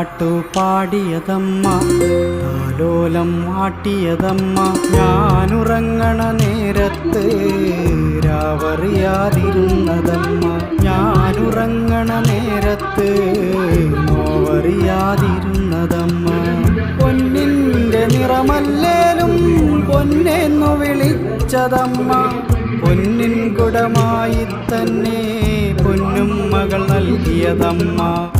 താരാട്ടു പാടിയതമ്മ താലോലം ആട്ടിയതമ്മ. ഞാനുറങ്ങണ നേരത്ത് രാവറിയാതിരുന്നതമ്മ. ഞാനുറങ്ങണ നേരത്ത് നോവറിയാതിരുന്നതമ്മ. പൊന്നിന്റെ നിറമല്ലേലും പൊന്നെന്നു വിളിച്ചതമ്മ. പൊന്നിൻ കുടമായി തന്നെ പൊന്നും മകൾ നൽകിയതമ്മ.